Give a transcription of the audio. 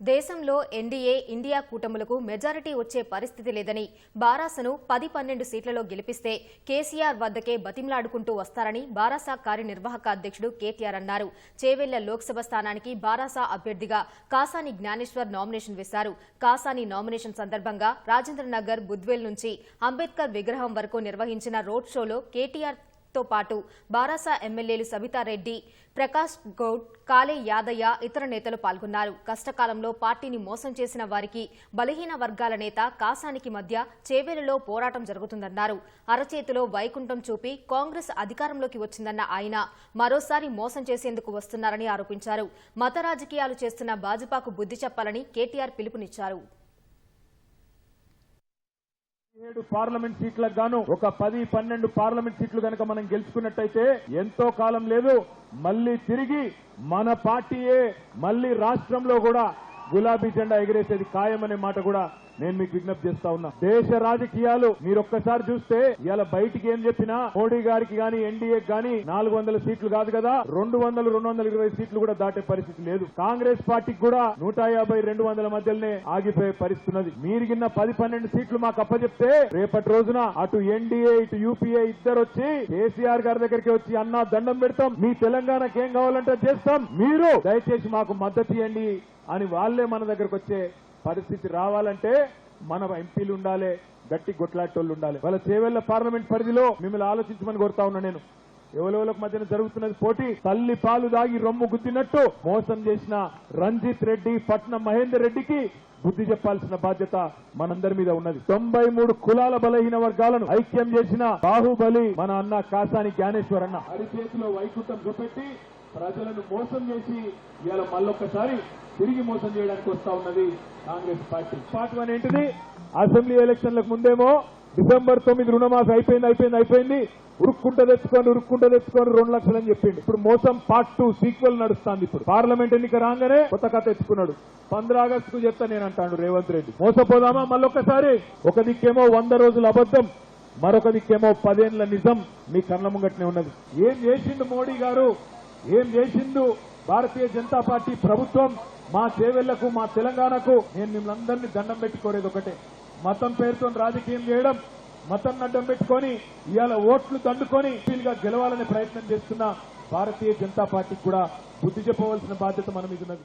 దేశంలో NDA India కూటములకు majority వచ్చే పరిస్థితి లేదని బారాసను పది పన్నెండు సీట్లలో గెలిపిస్తే కేసీఆర్ వద్దకే బతిమలాడుకుంటూ వస్తారని బారాసా కార్యనిర్వాహక అధ్యక్షుడు కేటీఆర్ అన్నారు. చేవెళ్ళ లోక్సభ స్థానానికి బారాసా అభ్యర్థిగా కాసాని జ్ఞానేశ్వర్ నామినేషన్ వేశారు. కాసాని నామినేషన్ సందర్భంగా రాజేంద్రనగర్ బుద్వేల్ నుంచి అంబేద్కర్ విగ్రహం వరకు నిర్వహించిన రోడ్ షోలో కేటీఆర్ తో పాటు బారాసా ఎమ్మెల్యేలు సబితారెడ్డి ప్రకాష్ గౌడ్ కాలే యాదయ్య ఇతర నేతలు పాల్గొన్నారు. కష్టకాలంలో పార్టీని మోసం చేసిన వారికి బలహీన వర్గాల నేత కాసానికి మధ్య చేవేలలో పోరాటం జరుగుతుందన్నారు. అరచేతిలో వైకుంఠం చూపి కాంగ్రెస్ అధికారంలోకి వచ్చిందన్న ఆయన మరోసారి మోసం చేసేందుకు వస్తున్నారని ఆరోపించారు. మత రాజకీయాలు చేస్తున్న భాజపాకు బుద్ధి చెప్పాలని కేటీఆర్ పిలుపునిచ్చారు. ఏడు పార్లమెంట్ సీట్లకు గాను ఒక పది పన్నెండు పార్లమెంట్ సీట్లు కనుక మనం గెలుచుకున్నట్టయితే ఎంతో కాలం లేదు. మళ్ళీ తిరిగి మన పార్టీయే మళ్ళీ రాష్ట్రంలో కూడా గులాబీ జెండా ఎగిరేసేది ఖాయమనే మాట కూడా నేను మీకు విజ్ఞప్తి చేస్తా ఉన్నా. దేశ రాజకీయాలు మీరు ఒక్కసారి చూస్తే ఇవాళ బయటికి ఏం చెప్పినా మోడీ గారికి గాని ఎన్డీఏకి గాని నాలుగు వందల సీట్లు కాదు కదా రెండు వందలు రెండు వందల ఇరవై సీట్లు కూడా దాటే పరిస్థితి లేదు. కాంగ్రెస్ పార్టీకి కూడా నూట యాభై రెండు వందల మధ్యలోనే ఆగిపోయే పరిస్థితి ఉన్నది. మీరు కింద పది పన్నెండు సీట్లు మాకు అప్పచెప్తే రేపటి రోజున అటు ఎన్డీఏ ఇటు యూపీఏ ఇద్దరు వచ్చి కేసీఆర్ గారి దగ్గరికి వచ్చి అన్నా దండం పెడతాం. మీ తెలంగాణకి ఏం కావాలంటే చేస్తాం. మీరు దయచేసి మాకు మద్దతు ఇవ్వండి. అని వాళ్ళే మన దగ్గరకు వచ్చే పరిస్థితి రావాలంటే మన ఎంపీలు ఉండాలి గట్టి కొట్లాటోళ్ళు ఉండాలి. వాళ్ళ చేవెళ్ళ పార్లమెంట్ పరిధిలో మిమ్మల్ని ఆలోచించమని కోరుతా ఉన్నా నేను. ఎవరెవరికి మధ్యన జరుగుతున్నది పోటీ తల్లి పాలు దాగి రొమ్ము గుద్దినట్టు మోసం చేసిన రంజిత్ రెడ్డి పట్నం మహేందర్ రెడ్డికి బుద్ధి చెప్పాల్సిన బాధ్యత మనందరి మీద ఉన్నది. తొంభై మూడు కులాల బలహీన వర్గాలను ఐక్యం చేసిన బాహుబలి మన అన్న కాసాని జ్ఞానేశ్వర్ అన్న అరిచేతిలో వైకుంఠం చూపెట్టి ప్రజలను మోసం చేసి ఇవాళ మళ్ళొక్కసారి తిరిగి మోసం చేయడానికి వస్తా ఉన్నది కాంగ్రెస్ పార్టీ. పార్టీ వన్ ఏంటిది? అసెంబ్లీ ఎలక్షన్లకు ముందేమో డిసెంబర్ తొమ్మిది రుణమాఫీ అయిపోయింది అయిపోయింది అయిపోయింది. ఉరుక్కుంట తెచ్చుకొని ఉరుక్కుంట తెచ్చుకొని రెండు లక్షలు అని చెప్పిండు. ఇప్పుడు మోసం పార్ట్ టూ సీక్వెల్ నడుస్తుంది ఇప్పుడు. పార్లమెంట్ ఎన్నిక రాగానే కొత్త కథ తెచ్చుకున్నాడు. పంద్ర ఆగస్టు కు చెప్తా నేను అంటాడు రేవంత్ రెడ్డి. మోసపోదామా మళ్ళొక్కసారి? ఒక దిక్కేమో వంద రోజుల అబద్ధం మరొక దిక్కేమో పదేళ్ళ నిజం మీ కళ్ళ ముంగట్నే ఉన్నది. ఏం చేసిండు మోడీ గారు? ఏం చేసిండు? భారతీయ జనతా పార్టీ ప్రభుత్వం మా చేవెళ్ళకు మా తెలంగాణకు నేను మిమ్మల్ని అందరినీ దండం పెట్టుకోలేదు ఒకటే. మతం పేరుతో రాజకీయం చేయడం మతం అడ్డం పెట్టుకొని ఇవాళ ఓట్లు దండుకొని వీలుగా గెలవాలనే ప్రయత్నం చేస్తున్న భారతీయ జనతా పార్టీకి కూడా బుద్ధి చెప్పవలసిన బాధ్యత మన మీద ఉన్నది.